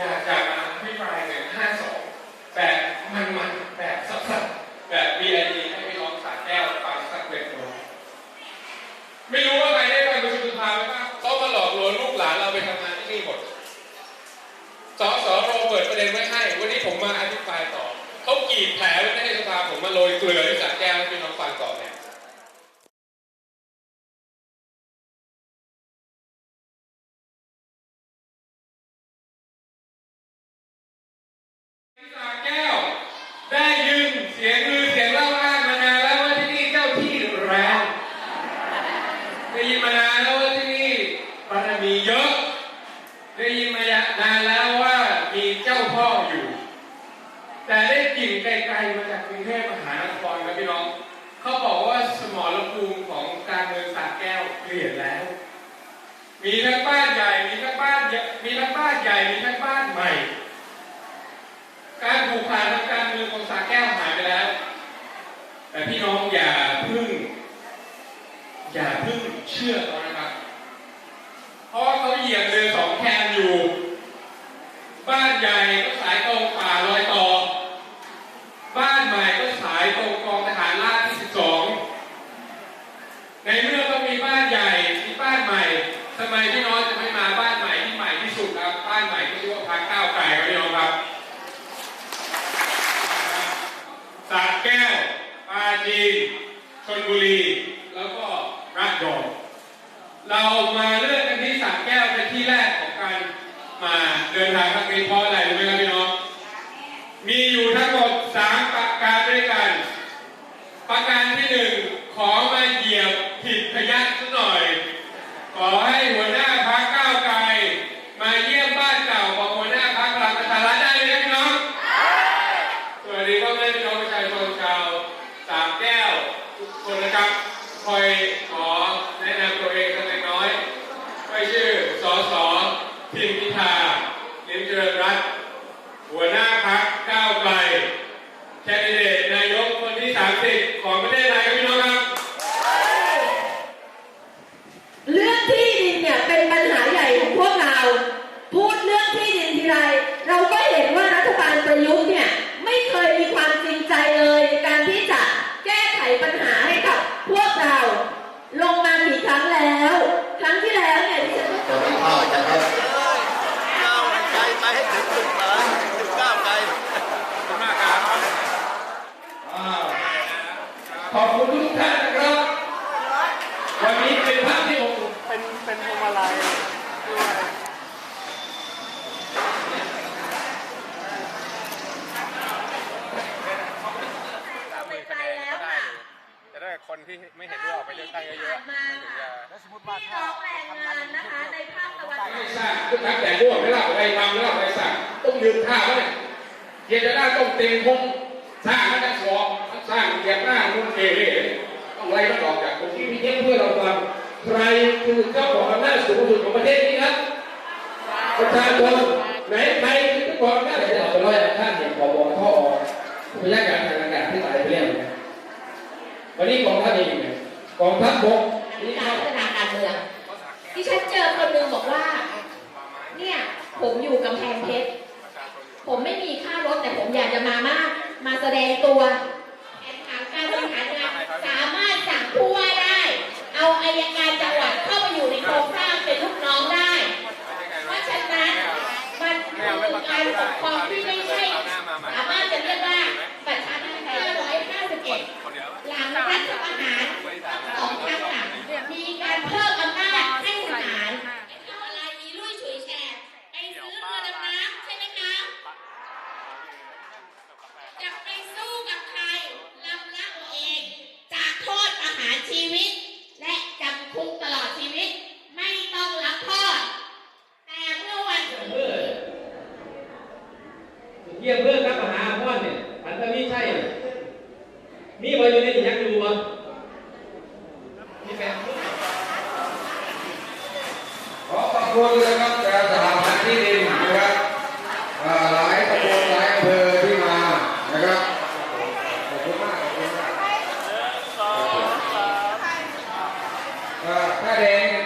อยากจะมาพิปรายหนึ่งห้าสองแบบมันๆแบบสับๆแบบ VIP ให้พี่น้องสาแก้วฟังสักเล็กน้อยไม่รู้ว่าใครได้ไปประชุมสภาไหมบ้างเขามาหลอกลวงลูกหลานเราไปทำงานที่นี่หมดสสโรเปิดประเด็นไว้ให้ วันนี้ผมมาอธิบายต่อเขากรีดแผลไว้ไม่ให้สภาผมมาโรยเกลือที่สระแก้วให้พี่น้อง แก้วได้ยินเสียงลือเสียงเล่าอ้างมานานแล้วว่าที่นี่เจ้าที่แรงได้ยินมานานแล้วว่าที่นี่บารมีเยอะได้ยินมานานแล้วว่ามีเจ้าพ่ออยู่แต่ได้กลิ่นไกลๆมาจากกรุงเทพมหานครครับพี่น้อง เขาบอกว่าสมรภูมิของการเมืองสระแก้วเปลี่ยนแล้ว มีทั้งบ้านใหญ่ มีทั้งบ้านมีทั้งบ้านใหญ่ มีทั้งบ้านใหม่ การผูกขาดทางการเมืองของสระแก้วหายไปแล้ว แต่พี่น้องอย่าเพึ่ง อย่าเพึ่งเชื่อเขานะครับ เพราะเขาเหยียบเรือสองแคมอยู่ บ้านใหญ่ก็สายตรงป่าลอยต่อ บ้านใหม่ก็สายตรงกองทหารราบที่ 12 ในเมื่อต้องมีบ้านใหญ่ มีบ้านใหม่ทำไมพี่น้องจะไม่มาบ้านใหม่ที่ใหม่ที่สุดครับ บ้านใหม่ที่ชื่อว่าพักก้าวไกลครับพี่น้องครับสระแก้วปาจีนชนบุรี แล้วก็ ระยองเรามาเลือกกันที่สระแก้วเป็นที่แรกของการมาเดินทางครั้งนี้เพราะอะไรรู้ไหมครับพี่น้องมีอยู่ทั้งหมดสามประการด้วยกัน ประการที่หนึ่งขอมาเหยียบผิดพยักสักหน่อย ขอให้หัวหน้าพักก้าวไกลมาเยี่ยมบ้านเก่าของหัวหน้าพักพลังประชารัฐได้ไหมพี่น้องสวัสดีพ่อแม่พี่น้องประชาชนชาวสามแก้วทุกคนนะครับ คอยขอแนะนำตัวเองสักเล็กน้อยไม่ชื่อสอสอพิมพิธาลิมเจริญรัตน์หัวหน้าพักก้าวไกลแคนดิเดตนายกคนที่ 30 ของประเทศไทยครับพี่น้องครับ เรื่องที่ดินเนี่ยเป็นปัญหาใหญ่ของพวกเรา พูดเรื่องที่ดินทีไร เราก็เห็นว่ารัฐบาลประยุทธ์เนี่ยไม่เคยมีความจริงใจเลยในการที่จะแก้ไขปัญหาให้กับพวกเรา ลงมากี่ครั้งแล้ว ครั้งที่แล้วเนี่ยที่ฉันก็ จะไม่เข้าใจครับ ก้าวไกลไปให้ถึงจุดหมายถึงก้าวไกล ขอบคุณมากครับอ้าวขอบ คุณทุกท่านนะครับ วันนี้เป็นภาพที่อบอุ่นเป็นเป็นพวงมาลัยด้วยไปไกลแล้วค่ะจะได้คนที่ไม่เห็นด้วยออกไปเลือกตั้งเยอะๆมันถึงจะแล้วสมมติว่าพี่ถ้าน้องแรงงานนะคะในภาคตะวันอไม่อกสร้างทุกท่านแต่ร่วมไม่รับอะไรทำไม่รับอะไรสั่งต้องยืนท่าไว้เนี่ยเกียรติได้ต้องเต็มพงสร้างไม่ได้สอบ สร้างเกียรติหน้ามุ่งเกเรต้องไล่มันออกจากตรงที่มีเยอะเพื่อเราฟังใครคือเจ้าของอำนาจสูงสุดของประเทศนี้ครับประชาชนไหนใครคือเจ้าของอำนาจไม่ได้เอาไปร้อยท่านอย่างผบท่อพยาการทางอากาศที่ตายไปแล้วเนี่ยวันนี้กองทัพเองเนี่ยกองทัพบกนี่การพัฒนาการเมืองที่ฉันเจอคนหนึ่งบอกว่า เนี่ยผมอยู่กำแพงเพชรผมไม่มีค่ารถแต่ผมอยากจะมามาก มาแสดงตัวแผนผังการบริหารงานสามารถสั่งผู้ว่าได้ เอาอายการจังหวัดเข้ามาอยู่ในโครงสร้างเป็นลูกน้องได้ เพราะฉะนั้นมันคือการปกครองที่ไม่ใช่สามารถจะเรียกว่าประชาธิปไตย551 หลังรัฐประหารสองครั้งหลังมีการเพิ่มอำนาจให้ทหารทำอะไรอีลุยฉุยแฉกไปซื้อเรือดำน้ำใช่ไหมคะ จะไปสู้กับใครลำละตัวเอง จากโทษประหารชีวิต และจำคุกตลอดชีวิต ไม่ต้องรับโทษแต่เมื่อวัน เพื่อ เยี่ยมเพื่อนครับมหาพ่อเนี่ยอันตนี้ใช่มีบออยู่ในที่ยักษ์ดูบ่มีแฟนขอขอบคุณนะครับแก่สถาบันที่ดินนะครับอ่าหลายตำบลหลายอำเภอที่มานะครับขอบคุณมากขอบคุณมากอ่าถ้าแดง